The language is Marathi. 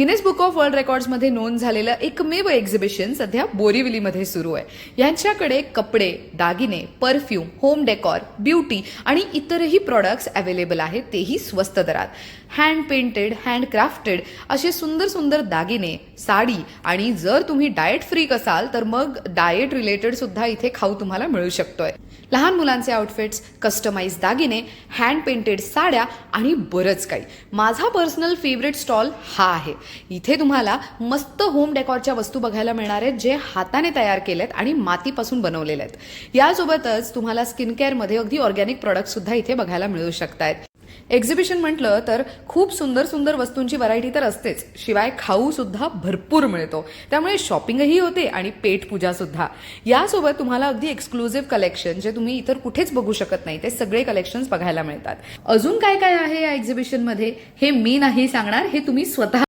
गिनेस बुक ऑफ वर्ल्ड रेकॉर्ड्समध्ये नोंद झालेलं एकमेव एक्झिबिशन सध्या बोरिवलीमध्ये सुरू आहे. यांच्याकडे कपडे दागिने परफ्यूम होम डेकॉर ब्युटी आणि इतरही प्रॉडक्ट्स अवेलेबल आहेत तेही स्वस्त दरात. हँड पेंटेड हँड क्राफ्टेड असे सुंदर सुंदर दागिने साडी आणि जर तुम्ही डाएट फ्रीक असाल तर मग डाएट रिलेटेड सुद्धा इथे खाऊ तुम्हाला मिळू शकतोय. लहान मुलांचे आउटफिट्स कस्टमाइज दागिने हँड पेंटेड साड्या आणि बरंच काही. माझा पर्सनल फेवरेट स्टॉल हा आहे. इथे तुम्हाला मस्त होम डेकॉरच्या वस्तू बघायला मिळणार आहेत जे हाताने तयार केलेत आणि मातीपासून बनवलेले आहेत. यासोबतच तुम्हाला स्किन केअरमध्ये अगदी ऑर्गॅनिक प्रॉडक्ट सुद्धा इथे बघायला मिळू शकतायत. एक्झिबिशन म्हटलं तर खूप सुंदर सुंदर वस्तूंची व्हरायटी तर असतेच. शिवाय खाऊ सुद्धा भरपूर मिळतो. त्यामुळे शॉपिंगही होते आणि पेट पूजा सुद्धा. यासोबत तुम्हाला अगदी एक्सक्लुझिव्ह कलेक्शन जे तुम्ही इतर कुठेच बघू शकत नाही ते सगळे कलेक्शन्स बघायला मिळतात. अजून काय काय आहे या एक्झिबिशनमध्ये हे मी नाही सांगणार हे तुम्ही स्वतः